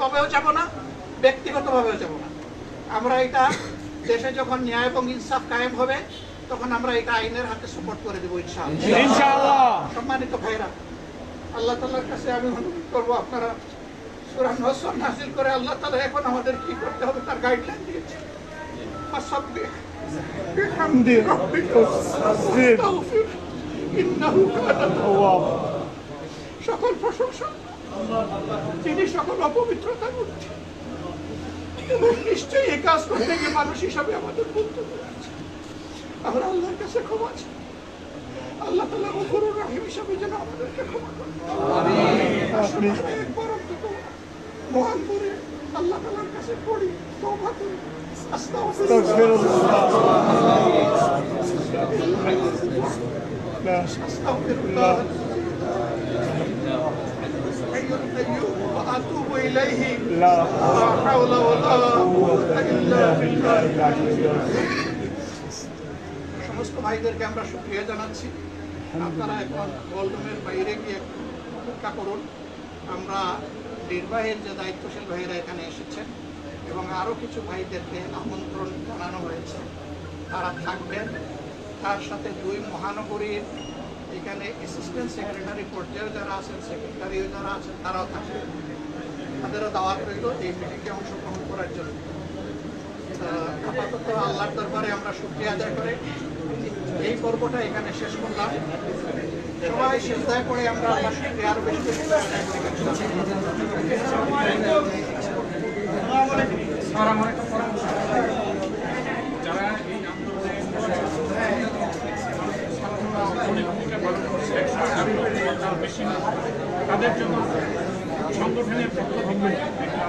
রাষ্ট্রীয়ভাবেও যাব না ব্যক্তিগতভাবেও যাব না। আমরা এটা দেশে যখন ন্যায় এবং ইনসাফ কায়েম হবে তখন আমরা এটা আইনের হাতে সাপোর্ট করে দেবো ইনশাআল্লাহ। সম্মানিত ভাইরা আল্লাহ তালার কাছে আমি অনুরোধ করব আপনারা সুরান নাজিল করে আল্লাহ তালা এখন আমাদের কি করতে হবে তার গাইডলাইন দিয়েছে সকল প্রশংসা। তিনি সকল অপবিত্রতা করছে নিশ্চয়ই এই কাজ করতে গিয়ে মানুষ হিসাবে আমাদের বলতে পেরেছে আমরা আল্লাহর কাছে ক্ষমা চাই। আল্লাহ তালা গফুরুর রাহিম হিসাবে যেন আমাদেরকে ক্ষমা করে একবার অন্তত মহান করে আল্লাহ তালার কাছে পড়ি তওবা করি। আস্তাগফিরুল্লাহ। حي القيوم واتوب اليه لا لا حول ولا قوه الا بالله সমস্ত ভাইদেরকে আমরা শুক্রিয়া জানাচ্ছি আপনারা এখন গোলডোমের বাইরে গিয়ে অপেক্ষা করুন আমরা নির্বাহের যে দায়িত্বশীল ভাইয়েরা এখানে এসেছেন এবং আরও কিছু ভাইদেরকে আমন্ত্রণ জানানো হয়েছে তারা থাকবেন তার সাথে দুই মহানগরীর এখানে অ্যাসিস্ট্যান্ট সেক্রেটারি পর্যায়েও যারা আছেন সেক্রেটারিও যারা আছেন, তারাও থাকবেন। তাদেরও দাওয়াত রইল এই মিটিংয়ে অংশগ্রহণ করার জন্য। আপাতত আল্লাহর দরবারে আমরা শুক্রিয়া আদায় করে এই পর্বটা এখানে শেষ করলাম। সবাই সিজদায় করে আমরা আল্লাহ আরও বেশি বেশি করে আদায় করি যারা এই আন্দোলনে অনেক ভূমিকা পালন করছে একশো আঠারো তার বেশি। তাদের জন্য সংগঠনের পক্ষ থেকে একটা